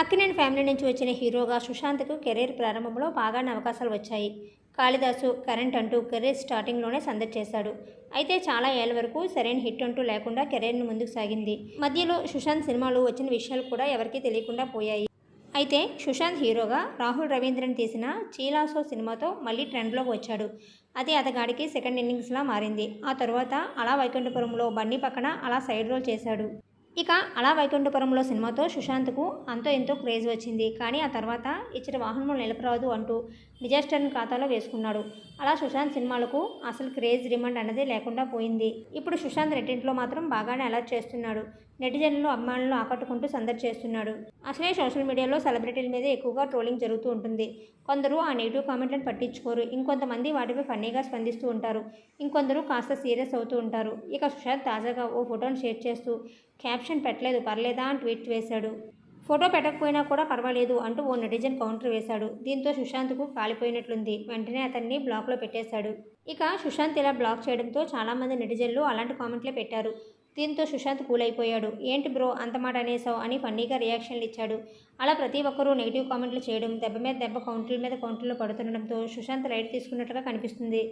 Akkineni family నుంచి వచ్చిన హీరోగా సుశాంత్కు కెరీర్ ప్రారంభంలో బాగానే అవకాశాలు వచ్చాయి. కాళిదాసు కరెంట్ అంటూ కెరీర్ స్టార్టింగ్లోనే సందడి చేశాడు. అయితే చాలా ఏళ్ళ వరకు సరైన హిట్ అంటూ లేకుండా కెరీర్ను ముందుకు సాగింది. మధ్యలో సుశాంత్ సినిమాలు వచ్చిన విషయాలు కూడా ఎవరికీ తెలియకుండా పోయాయి. అయితే సుశాంత్ హీరోగా రాహుల్ రవీంద్రన్ తీసిన చీలాసో సినిమాతో మళ్ళీ ట్రెండ్లోకి వచ్చాడు. అది అతగాడికి సెకండ్ ఇన్నింగ్స్లా మారింది. ఆ తర్వాత అలా వైకుంఠపురంలో బన్నీ పక్కన అలా సైడ్ రోల్ చేశాడు. ఇక అలా వైకుంఠపురంలో సినిమాతో సుశాంత్కు అంతో ఎంతో క్రేజ్ వచ్చింది. కానీ ఆ తర్వాత ఇచ్చిన వాహనము నిలపరాదు అంటూ డిజాస్టర్ని ఖాతాలో వేసుకున్నాడు. అలా సుశాంత్ సినిమాలకు అసలు క్రేజ్ రిమాండ్ అనేది లేకుండా పోయింది. ఇప్పుడు సుశాంత్ రెట్టింట్లో మాత్రం బాగానే అలర్ట్ చేస్తున్నాడు. నెటిజన్లు అభిమానులను ఆకట్టుకుంటూ సందడి చేస్తున్నాడు. అసలే సోషల్ మీడియాలో సెలబ్రిటీల మీద ఎక్కువగా ట్రోలింగ్ జరుగుతూ ఉంటుంది. కొందరు ఆ నెగిటివ్ కామెంట్లను పట్టించుకోరు. ఇంకొంతమంది వాటిపై ఫన్నీగా స్పందిస్తూ ఉంటారు. ఇంకొందరు కాస్త సీరియస్ అవుతూ ఉంటారు. ఇక సుశాంత్ తాజాగా ఓ ఫోటోను షేర్ చేస్తూ క్యాప్షన్ పెట్టలేదు పర్లేదా? అని ట్వీట్ వేశాడు. ఫోటో పెట్టకపోయినా కూడా పర్వాలేదు అంటూ ఓ నెటిజన్ కౌంటర్ వేశాడు. దీంతో సుశాంత్కు కాలిపోయినట్లుంది. వెంటనే అతన్ని బ్లాక్లో పెట్టేశాడు. ఇక సుశాంత్ ఇలా బ్లాక్ చేయడంతో చాలామంది నెటిజన్లు అలాంటి కామెంట్లే పెట్టారు. దీంతో సుశాంత్ కూల్ అయిపోయాడు ఏంటి బ్రో అంత మాట అనేసావు అని ఫన్నీగా రియాక్షన్లు ఇచ్చాడు. అలా ప్రతి ఒక్కరూ నెగిటివ్ కామెంట్లు చేయడం దెబ్బ మీద దెబ్బ కౌంటర్ల మీద కౌంటర్లు పడుతుండడంతో సుశాంత్ లైట్ తీసుకున్నట్టుగా కనిపిస్తుంది.